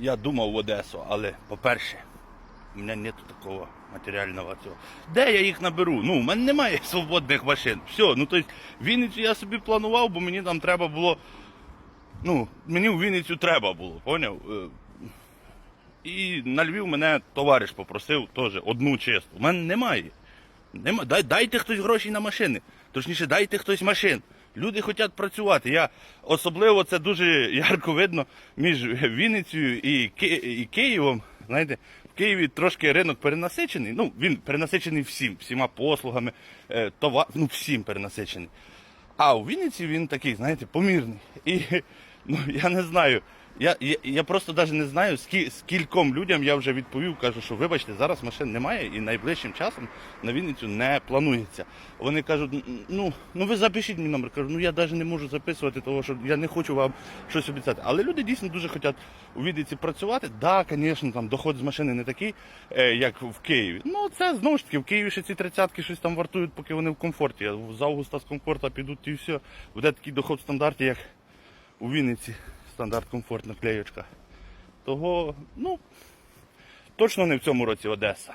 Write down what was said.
я думав в Одесу, але по-перше, у мене немає такого матеріального цього. Де я їх наберу? Ну, у мене немає свободних машин. Все, ну тобто Вінницю я собі планував, бо мені там треба було. Ну, мені в Вінницю треба було, поняв? Е, І на Львів мене товариш попросив теж одну чисту. У мене немає. Нема. Дайте хтось гроші на машини. Точніше, дайте хтось машин. Люди хочуть працювати. Я особливо це дуже ярко видно між Вінницею і, Ки... і Києвом. Знаєте, в Києві трошки ринок перенасичений. Ну, він перенасичений всім, всіма послугами, е, товар, ну всім перенасичений. А у Вінниці він такий, знаєте, помірний. І ну, я не знаю. Я, я, я просто навіть не знаю, скі, скільком людям я вже відповів, кажу, що вибачте, зараз машин немає і найближчим часом на Вінницю не планується. Вони кажуть, ну, ну ви запишіть мій номер. Кажу, ну я навіть не можу записувати, тому що я не хочу вам щось обіцяти. Але люди дійсно дуже хочуть у Вінниці працювати. Так, да, звісно, там доход з машини не такий, е, як в Києві. Ну це знову ж таки, в Києві ще ці тридцятки щось там вартують, поки вони в комфорті. З августа з комфорта підуть і все. Буде такий доход в стандарті, як у Вінниці стандарт комфортна клеючка. Того, ну, точно не в цьому році Одеса.